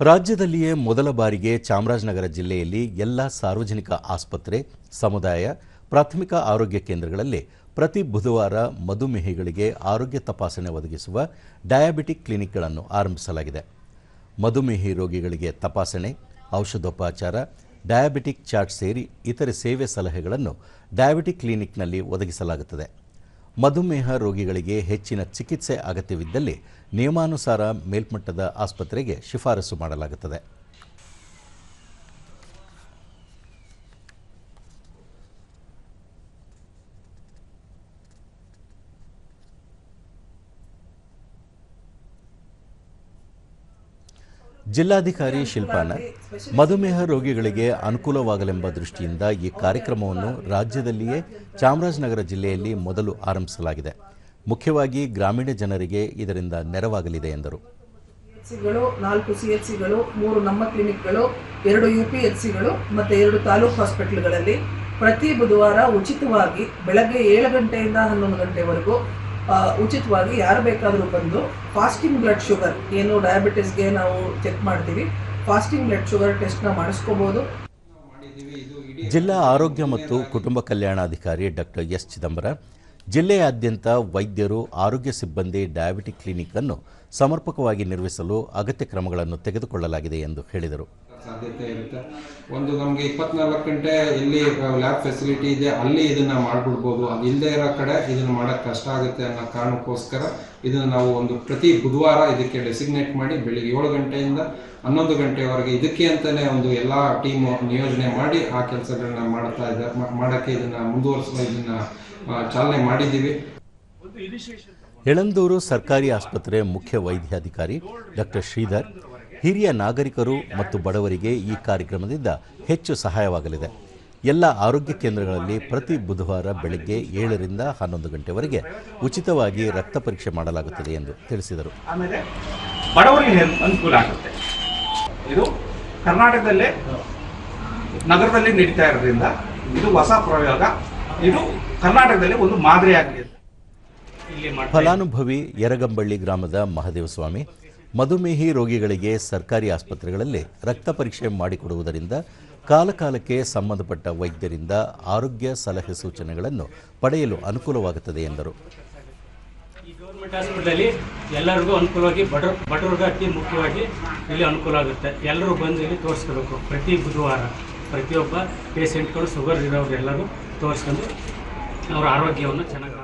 ರಾಜ್ಯದಲ್ಲಿಯೇ ಮೊದಲ ಬಾರಿಗೆ ಚಾಮರಾಜನಗರ ಜಿಲ್ಲೆಯಲ್ಲಿ ಎಲ್ಲ ಸಾರ್ವಜನಿಕ ಆಸ್ಪತ್ರೆ, ಸಮುದಾಯ, ಪ್ರಾಥಮಿಕ ಆರೋಗ್ಯ ಕೇಂದ್ರಗಳಲ್ಲಿ ಪ್ರತಿ ಬುಧವಾರ ಮಧುಮೇಹಿಗಳಿಗೆ ಆರೋಗ್ಯ ತಪಾಸಣೆ ಒದಗಿಸುವ ಡಯಾಬಿಟಿಕ್ ಕ್ಲಿನಿಕ್ಗಳನ್ನು ಆರಂಭಿಸಲಾಗಿದೆ. ಮಧುಮೇಹಿ ರೋಗಿಗಳಿಗೆ ತಪಾಸಣೆ, ಔಷಧೋಪಚಾರ, ಡಯಾಬಿಟಿಕ್ ಚಾರ್ಟ್ ಸೇರಿ ಇತರೆ ಸೇವೆ ಸಲಹೆಗಳನ್ನು ಡಯಾಬಿಟಿಕ್ ಕ್ಲಿನಿಕ್ನಲ್ಲಿ ಒದಗಿಸಲಾಗುತ್ತದೆ. ಮಧುಮೇಹ ರೋಗಿಗಳಿಗೆ ಹೆಚ್ಚಿನ ಚಿಕಿತ್ಸೆ ಅಗತ್ಯವಿದ್ದಲ್ಲಿ ನಿಯಮಾನುಸಾರ ಮೇಲ್ಮಟ್ಟದ ಆಸ್ಪತ್ರೆಗೆ ಶಿಫಾರಸು ಮಾಡಲಾಗುತ್ತದೆ. ಜಿಲ್ಲಾಧಿಕಾರಿ ಶಿಲ್ಪಾನ, ಮಧುಮೇಹ ರೋಗಿಗಳಿಗೆ ಅನುಕೂಲವಾಗಲೆಂಬ ದೃಷ್ಟಿಯಿಂದ ಈ ಕಾರ್ಯಕ್ರಮವನ್ನು ರಾಜ್ಯದಲ್ಲಿಯೇ ಚಾಮರಾಜನಗರ ಜಿಲ್ಲೆಯಲ್ಲಿ ಮೊದಲು ಆರಂಭಿಸಲಾಗಿದೆ. ಮುಖ್ಯವಾಗಿ ಗ್ರಾಮೀಣ ಜನರಿಗೆ ಇದರಿಂದ ನೆರವಾಗಲಿದೆ ಎಂದರು. ಸಿಗಳು ನಾಲ್ಕು ಸಿ ಎಚ್ ಸಿಗಳು ಮೂರು ನಮ್ಮ ಕ್ಲಿನಿಕ್ಗಳು, ಎರಡು ಯು ಪಿ ಎಚ್ ಸಿಗಳು ಮತ್ತು ಎರಡು ತಾಲೂಕು ಹಾಸ್ಪಿಟ್ಲ್ಗಳಲ್ಲಿ ಪ್ರತಿ ಬುಧವಾರ ಉಚಿತವಾಗಿ ಬೆಳಗ್ಗೆ ಏಳು ಗಂಟೆಯಿಂದ ಹನ್ನೊಂದು ಗಂಟೆವರೆಗೂ ಉಚಿತವಾಗಿ ಯಾರು ಬೇಕಾದರೂ ಬಂದು ಫಾಸ್ಟಿಂಗ್ ಬ್ಲಡ್ ಶುಗರ್ ಏನು ಡಯಾಬಿಟಿಸ್ಗೆ ನಾವು ಚೆಕ್ ಮಾಡ್ತೀವಿ. ಫಾಸ್ಟಿಂಗ್ ಬ್ಲಡ್ ಶುಗರ್ ಟೆಸ್ಟ್ನ ಮಾಡಿಸ್ಕೋಬೋದು. ಜಿಲ್ಲಾ ಆರೋಗ್ಯ ಮತ್ತು ಕುಟುಂಬ ಕಲ್ಯಾಣಾಧಿಕಾರಿ ಡಾಕ್ಟರ್ ಎಸ್ ಚಿದಂಬರ, ಜಿಲ್ಲೆಯಾದ್ಯಂತ ವೈದ್ಯರು, ಆರೋಗ್ಯ ಸಿಬ್ಬಂದಿ ಡಯಾಬಿಟಿಕ್ ಕ್ಲಿನಿಕ್ ಅನ್ನು ಸಮರ್ಪಕವಾಗಿ ನಿರ್ವಹಿಸಲು ಅಗತ್ಯ ಕ್ರಮಗಳನ್ನು ತೆಗೆದುಕೊಳ್ಳಲಾಗಿದೆ ಎಂದು ಹೇಳಿದರು. ಸಾಧ್ಯತೆ ಇರುತ್ತೆ. ಒಂದು ನಮಗೆ ಇಪ್ಪತ್ನಾಲ್ಕು ಗಂಟೆ ಎಲ್ಲಿ ಲ್ಯಾಬ್ ಫೆಸಿಲಿಟಿ ಇದೆ, ಅಲ್ಲಿ ಇದನ್ನ ಮಾಡ್ಬಿಡ್ಬೋದು. ಅದು ಇಲ್ಲದೆ ಇರೋ ಕಡೆ ಇದನ್ನ ಮಾಡಕ್ ಕಷ್ಟ ಆಗುತ್ತೆ ಅನ್ನೋ ಕಾರಣಕ್ಕೋಸ್ಕರ ಇದನ್ನ ನಾವು ಒಂದು ಪ್ರತಿ ಬುಧವಾರ ಇದಕ್ಕೆ ಡೆಸಿಗ್ನೇಟ್ ಮಾಡಿ ಬೆಳಿಗ್ಗೆ ಏಳು ಗಂಟೆಯಿಂದ ಹನ್ನೊಂದು ಗಂಟೆವರೆಗೆ ಇದಕ್ಕೆ ಅಂತಾನೆ ಒಂದು ಎಲ್ಲಾ ಟೀಮ್ ನಿಯೋಜನೆ ಮಾಡಿ ಆ ಕೆಲಸಗಳನ್ನ ಮಾಡ್ತಾ ಇದ್ದಾರೆ ಮಾಡಕ್ಕೆ ಇದನ್ನ ಮುಂದುವರಿಸುವ ಇದನ್ನ ಚಾಲನೆ ಮಾಡಿದ್ದೀವಿ. ಹೆಳಂದೂರು ಸರ್ಕಾರಿ ಆಸ್ಪತ್ರೆ ಮುಖ್ಯ ವೈದ್ಯಾಧಿಕಾರಿ ಡಾಕ್ಟರ್ ಶ್ರೀಧರ್ ಹಿರಿಯ ನಾಗರಿಕರು ಮತ್ತು ಬಡವರಿಗೆ ಈ ಕಾರ್ಯಕ್ರಮದಿಂದ ಹೆಚ್ಚು ಸಹಾಯವಾಗಲಿದೆ. ಎಲ್ಲ ಆರೋಗ್ಯ ಕೇಂದ್ರಗಳಲ್ಲಿ ಪ್ರತಿ ಬುಧವಾರ ಬೆಳಗ್ಗೆ ಏಳರಿಂದ ಹನ್ನೊಂದು ಗಂಟೆವರೆಗೆ ಉಚಿತವಾಗಿ ರಕ್ತ ಪರೀಕ್ಷೆ ಮಾಡಲಾಗುತ್ತದೆ ಎಂದು ತಿಳಿಸಿದರು. ಆಮೇಲೆ ಬಡವರಿಗೆ ಅನುಕೂಲ ಆಗುತ್ತೆ. ಇದು ಕರ್ನಾಟಕದಲ್ಲೇ ನಗರದಲ್ಲಿ ನಡೀತಾ ಇರೋದ್ರಿಂದ ಇದು ಹೊಸ ಪ್ರಯೋಗ. ಇದು ಕರ್ನಾಟಕದಲ್ಲಿ ಒಂದು ಮಾದರಿಯಾಗಿದೆ. ಫಲಾನುಭವಿ ಯರಗಂಬಳ್ಳಿ ಗ್ರಾಮದ ಮಹದೇವಸ್ವಾಮಿ ಮಧುಮೇಹಿ ರೋಗಿಗಳಿಗೆ ಸರ್ಕಾರಿ ಆಸ್ಪತ್ರೆಗಳಲ್ಲಿ ರಕ್ತ ಪರೀಕ್ಷೆ ಮಾಡಿಕೊಡುವುದರಿಂದ ಕಾಲಕಾಲಕ್ಕೆ ಸಂಬಂಧಪಟ್ಟ ವೈದ್ಯರಿಂದ ಆರೋಗ್ಯ ಸಲಹೆ ಸೂಚನೆಗಳನ್ನು ಪಡೆಯಲು ಅನುಕೂಲವಾಗುತ್ತದೆ ಎಂದರು. ಈ ಗೌರ್ಮೆಂಟ್ ಹಾಸ್ಪಿಟಲಲ್ಲಿ ಎಲ್ಲರಿಗೂ ಅನುಕೂಲವಾಗಿ ಬಡ ಬಡವ್ರಿಗೆ ಅತಿ ಮುಖ್ಯವಾಗಿ ಇಲ್ಲಿ ಅನುಕೂಲ ಆಗುತ್ತೆ. ಎಲ್ಲರೂ ಬಂದು ಇಲ್ಲಿ ತೋರಿಸ್ಕೋಬೇಕು. ಪ್ರತಿ ಬುಧವಾರ ಪ್ರತಿಯೊಬ್ಬ ಪೇಷೆಂಟ್ಗಳು ಶುಗರ್ ಇರೋರು ಎಲ್ಲರೂ ತೋರಿಸ್ಕೊಂಡು ಅವರ ಆರೋಗ್ಯವನ್ನು ಚೆನ್ನಾಗಿ